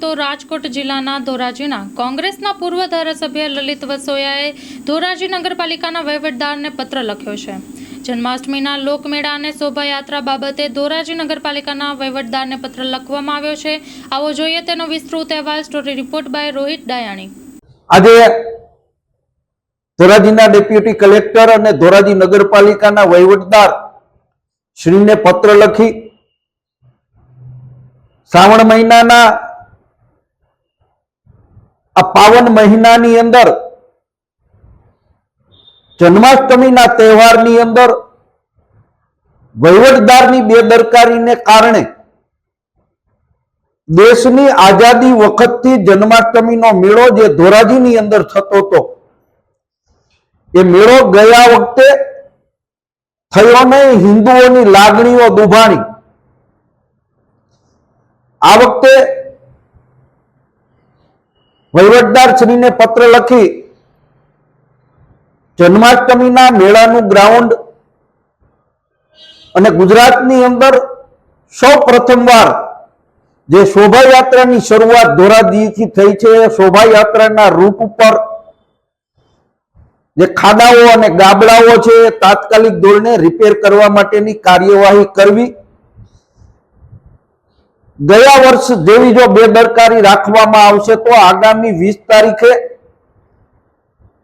તો રાજકોટ જિલ્લાના ધોરાજીના કોંગ્રેસના પૂર્વ ધારાસભ્ય લલિત વસોયાએ ધોરાજી નગરપાલિકાના વહીવટદારને પત્ર લખ્યો છે. જન્માષ્ટમીના લોકમેળા અને શોભાયાત્રા બાબતે ધોરાજી નગરપાલિકાના વહીવટદારને પત્ર લખવામાં આવ્યો છે. આવો જોઈએ તેનો વિસ્તૃત અહેવાલ, story report by Rohit Dayani. આજે ધોરાજીના ડેપ્યુટી કલેક્ટર અને ધોરાજી નગરપાલિકાના વહીવટદાર શ્રીને પત્ર લખી શ્રાવણ મહિનાના આ પાવન મહિનાની અંદર, જન્માષ્ટમીના તહેવારની અંદર, વહીવટદારની બેદરકારીને કારણે દેશની આઝાદી વખતથી જન્માષ્ટમીનો મેળો જે ધોરાજીની અંદર થતો હતો, એ મેળો ગયા વખતે થયો નહીં, હિન્દુઓની લાગણીઓ દુભાણી. આ વખતે વહીવટદાર શ્રીને પત્ર લખી જન્માષ્ટમીના મેળાનું ગ્રાઉન્ડ અને ગુજરાતની અંદર સૌ પ્રથમવાર જે શોભાયાત્રાની શરૂઆત ધોરાજીથી થઈ છે શોભાયાત્રાના રૂટ ઉપર જે ખાડાઓ અને ગાબડાઓ છે તાત્કાલિક ધોરણે રિપેર કરવા માટેની કાર્યવાહી કરવી. ગયા વર્ષ જેવી જો બેદરકારી રાખવામાં આવશે તો આગામી વીસ તારીખે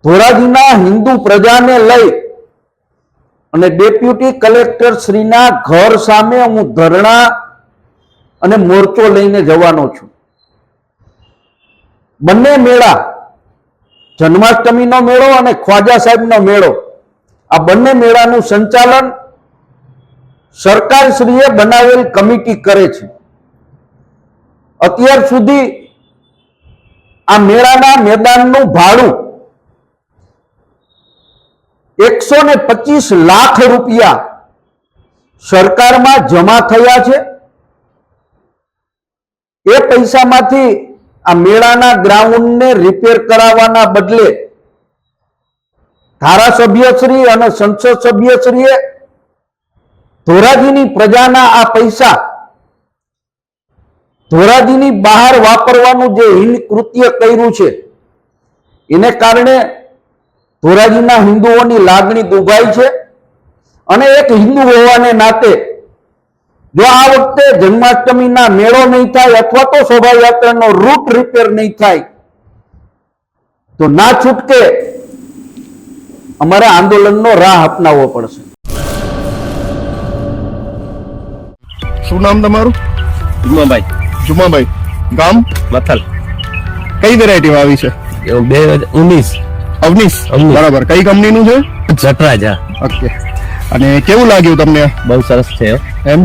ધોરાજીના હિન્દુ પ્રજાને લઈ અને ડેપ્યુટી કલેક્ટર શ્રીના ઘર સામે હું ધરણા અને મોરચો લઈને જવાનો છું. બંને મેળા જન્માષ્ટમીનો મેળો અને ખ્વાજા સાહેબનો મેળો, આ બંને મેળાનું સંચાલન સરકારશ્રીએ બનાવેલ કમિટી કરે છે. અત્યાર સુધી આ મેળાના મેદાનનું ભાડું એકસો ને પચીસ લાખ રૂપિયા સરકારમાં જમા થયા છે. એ પૈસામાંથી આ મેળાના ગ્રાઉન્ડને રિપેર કરાવવાના બદલે ધારાસભ્યશ્રી અને સંસદ સભ્યશ્રીએ ધોરાજીની પ્રજાના આ પૈસા ધોરાજીની બહાર વાપરવાનું જે હિન કૃત્ય કર્યું છે એને કારણે ધોરાજીના હિન્દુઓની લાગણી દુભાઈ છે અને એક હિન્દુ હોવાને નાતે જો આ વખતે જન્માષ્ટમીના મેળો નહીં થાય અથવા તો શોભાયાત્રાનો રૂટ રિપેર નહીં થાય તો ના છૂટકે અમારે આંદોલનનો રાહ અપનાવવો પડશે. શું નામ તમારું? જુમાભાઈ જુમાભાઈ ગામ? મથલ. કઈ વેરાયટી આવી છે? બે હજાર ઉન્નીસ અવનીશ. બરાબર. કઈ કંપનીનું છે? જટરાજા. ઓકે. અને કેવું લાગ્યું તમને? બહુ સરસ છે. એમ?